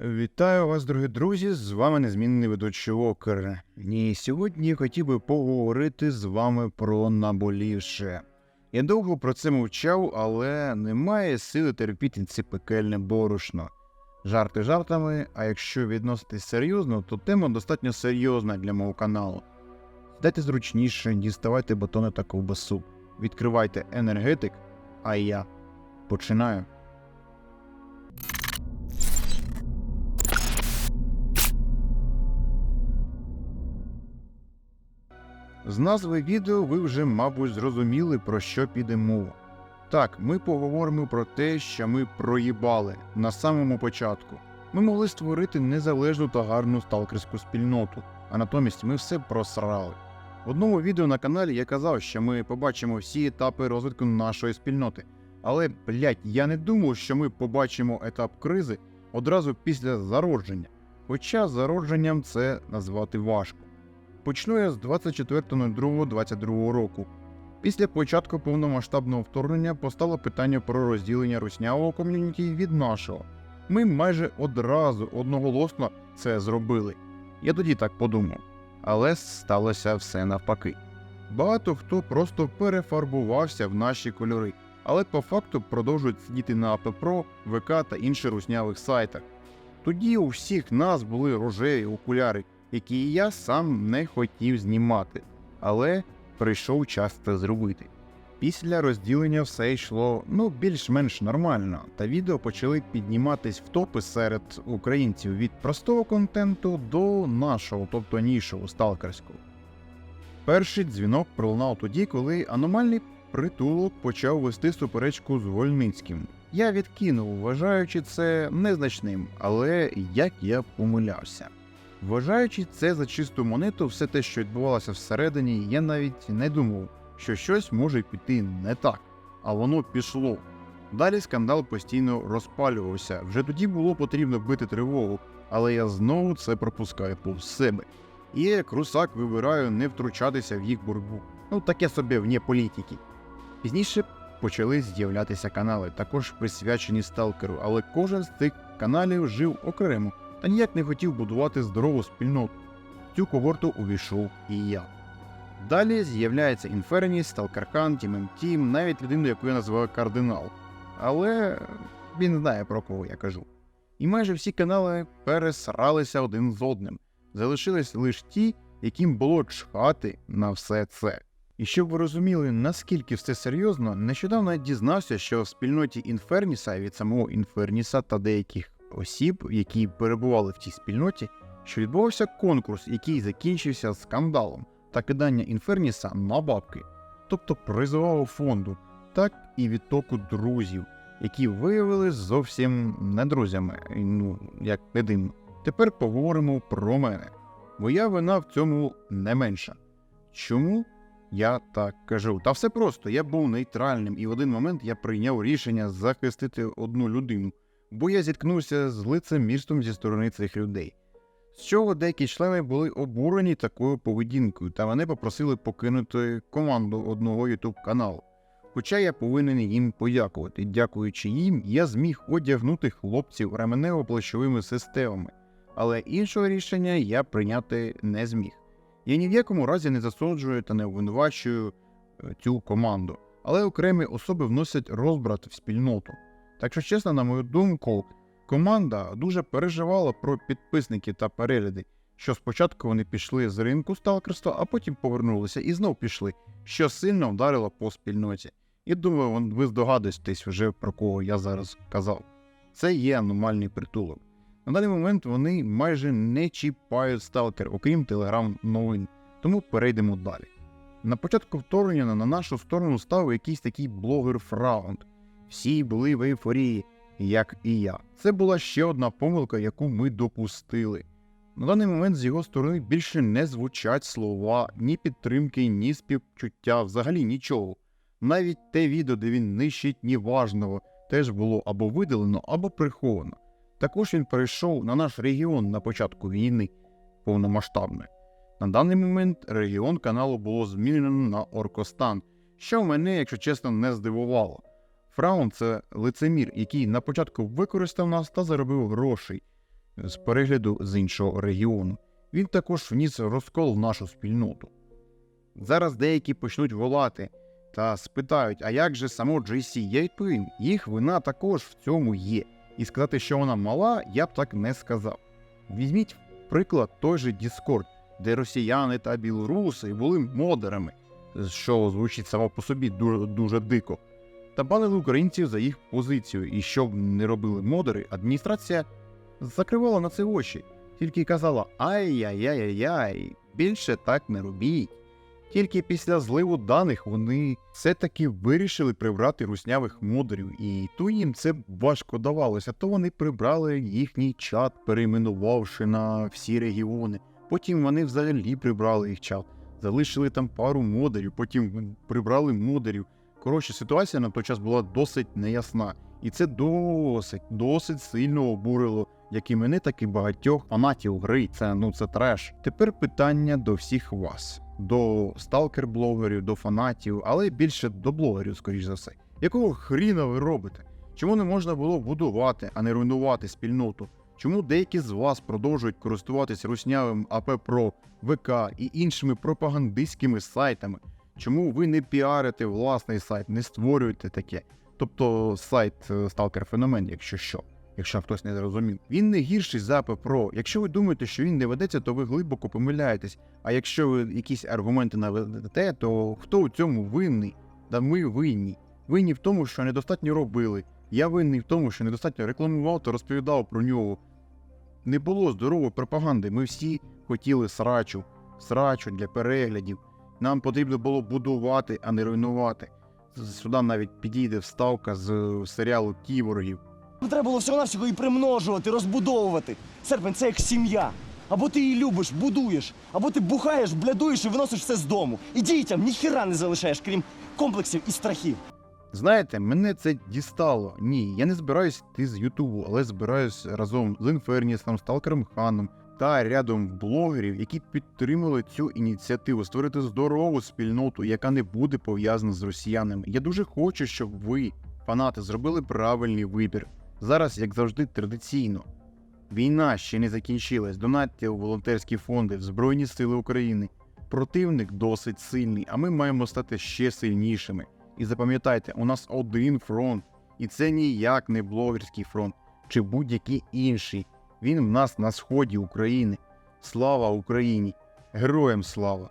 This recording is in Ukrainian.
Вітаю вас, дорогі друзі! З вами незмінний ведучий Окер. І сьогодні я хотів би поговорити з вами про наболівше. Я довго про це мовчав, але немає сили терпіти це пекельне борошно. Жарти жартами, а якщо відноситись серйозно, то тема достатньо серйозна для мого каналу. Сідайте зручніше, діставайте батони та ковбасу, відкривайте енергетик, а я починаю. З назви відео ви вже, мабуть, зрозуміли, про що піде мова. Так, ми поговоримо про те, що ми проїбали на самому початку. Ми могли створити незалежну та гарну сталкерську спільноту, а натомість ми все просрали. В одному відео на каналі я казав, що ми побачимо всі етапи розвитку нашої спільноти. Але, блять, я не думав, що ми побачимо етап кризи одразу після зародження. Хоча зародженням це назвати важко. Почну я з 24.02.22 року. Після початку повномасштабного вторгнення постало питання про розділення руснявого ком'юніті від нашого. Ми майже одразу одноголосно це зробили. Я тоді так подумав. Але сталося все навпаки. Багато хто просто перефарбувався в наші кольори, але по факту продовжують сидіти на АППРО, ВК та інших руснявих сайтах. Тоді у всіх нас були рожеві окуляри, які я сам не хотів знімати, але прийшов час це зробити. Після розділення все йшло ну більш-менш нормально, та відео почали підніматись в топи серед українців від простого контенту до нашого, тобто нішого сталкерського. Перший дзвінок пролунав тоді, коли аномальний притулок почав вести суперечку з Вольницьким. Я відкинув, вважаючи це незначним, але як я помилявся. Вважаючи це за чисту монету, все те, що відбувалося всередині, я навіть не думав, що щось може піти не так, а воно пішло. Далі скандал постійно розпалювався. Вже тоді було потрібно бити тривогу, але я знову це пропускаю повз себе. І як русак вибираю не втручатися в їх боротьбу. Ну таке собі вне політики. Пізніше почали з'являтися канали, також присвячені сталкеру, але кожен з цих каналів жив окремо та ніяк не хотів будувати здорову спільноту. В цю когорту увійшов і я. Далі з'являється Інферніс, Сталкерхан, Тімем Тім, навіть людину, яку я називаю кардинал. Але він знає про кого я кажу. І майже всі канали пересралися один з одним. Залишились лише ті, яким було чхати на все це. І щоб ви розуміли, наскільки все серйозно, нещодавно я дізнався, що в спільноті Інферніса від самого Інферніса та деяких осіб, які перебували в цій спільноті, що відбувався конкурс, який закінчився скандалом та кидання Інферніса на бабки, тобто призового фонду, так і відтоку друзів, які виявилися зовсім не друзями, ну як не дивно. Тепер поговоримо про мене. Моя вина в цьому не менша. Чому я так кажу? Та все просто, я був нейтральним, і в один момент я прийняв рішення захистити одну людину бо я зіткнувся з лицемірством зі сторони цих людей. З чого деякі члени були обурені такою поведінкою, та вони попросили покинути команду одного ютуб каналу. Хоча я повинен їм подякувати. Дякуючи їм, я зміг одягнути хлопців ременево-плащовими системами, але іншого рішення я прийняти не зміг. Я ні в якому разі не засуджую та не обвинувачую е, цю команду, але окремі особи вносять розбрат в спільноту. Так що, чесно, на мою думку, команда дуже переживала про підписників та перегляди, що спочатку вони пішли з ринку сталкерства, а потім повернулися і знов пішли, що сильно вдарило по спільноті. І думаю, ви здогадуєтесь вже про кого я зараз казав. Це є аномальний притулок. На даний момент вони майже не чіпають сталкер, окрім телеграм-новин. Тому перейдемо далі. На початку вторгнення на нашу сторону став якийсь такий блогер Фраунд. Всі були в ейфорії, як і я. Це була ще одна помилка, яку ми допустили. На даний момент з його сторони більше не звучать слова ні підтримки, ні співчуття, взагалі нічого. Навіть те відео, де він нищить неважного, теж було або видалено, або приховано. Також він перейшов на наш регіон на початку війни повномасштабної. На даний момент регіон каналу було змінено на Оркостан, що мене, якщо чесно, не здивувало. Фраун це лицемір, який на початку використав нас та заробив грошей. з перегляду з іншого регіону. Він також вніс розкол в нашу спільноту. Зараз деякі почнуть волати та спитають, а як же само JC? Я відповім, їх вина також в цьому є. І сказати, що вона мала, я б так не сказав. Візьміть приклад той же Discord, де росіяни та білоруси були модерами, що звучить само по собі дуже, дуже дико, та банили українців за їх позицію. І що б не робили модери, адміністрація закривала на це очі, тільки казала ай-яй-яй-яй, більше так не робіть. Тільки після зливу даних вони все-таки вирішили прибрати руснявих модерів, і то їм це важко давалося. То вони прибрали їхній чат, перейменувавши на всі регіони. Потім вони взагалі прибрали їх чат, залишили там пару модерів, потім прибрали модерів. Коротше, ситуація на той час була досить неясна, і це досить, досить сильно обурило як і мене, так і багатьох фанатів гри. Це ну це треш. Тепер питання до всіх вас, до сталкер-блогерів, до фанатів, але більше до блогерів, скоріш за все. Якого хріна ви робите? Чому не можна було будувати, а не руйнувати спільноту? Чому деякі з вас продовжують користуватись руснявим АП Про, ВК і іншими пропагандистськими сайтами? Чому ви не піарите власний сайт, не створюєте таке? Тобто сайт е, Stalker Феномен, якщо що, якщо хтось не зрозумів. Він не гірший за АП Про. Якщо ви думаєте, що він не ведеться, то ви глибоко помиляєтесь. А якщо ви якісь аргументи наведете, то хто у цьому винний? Да ми винні. Винні в тому, що недостатньо робили. Я винний в тому, що недостатньо рекламував та розповідав про нього. Не було здорової пропаганди. Ми всі хотіли срачу, срачу для переглядів. Нам потрібно було будувати, а не руйнувати. Сюди навіть підійде вставка з серіалу Ківоргів. Треба було всього-навсього її примножувати, розбудовувати. Серпень, це як сім'я. Або ти її любиш, будуєш, або ти бухаєш, блядуєш і виносиш все з дому. І дітям ніхіра не залишаєш, крім комплексів і страхів. Знаєте, мене це дістало. Ні, я не збираюсь йти з Ютубу, але збираюсь разом з Інфернісом, Сталкером Ханом та рядом блогерів, які підтримали цю ініціативу створити здорову спільноту, яка не буде пов'язана з росіянами. Я дуже хочу, щоб ви, фанати, зробили правильний вибір. Зараз, як завжди, традиційно. Війна ще не закінчилась. Донатьте у волонтерські фонди, в Збройні Сили України. Противник досить сильний, а ми маємо стати ще сильнішими. І запам'ятайте, у нас один фронт, і це ніяк не блогерський фронт чи будь-який інший. Він в нас на сході України. Слава Україні! Героям слава!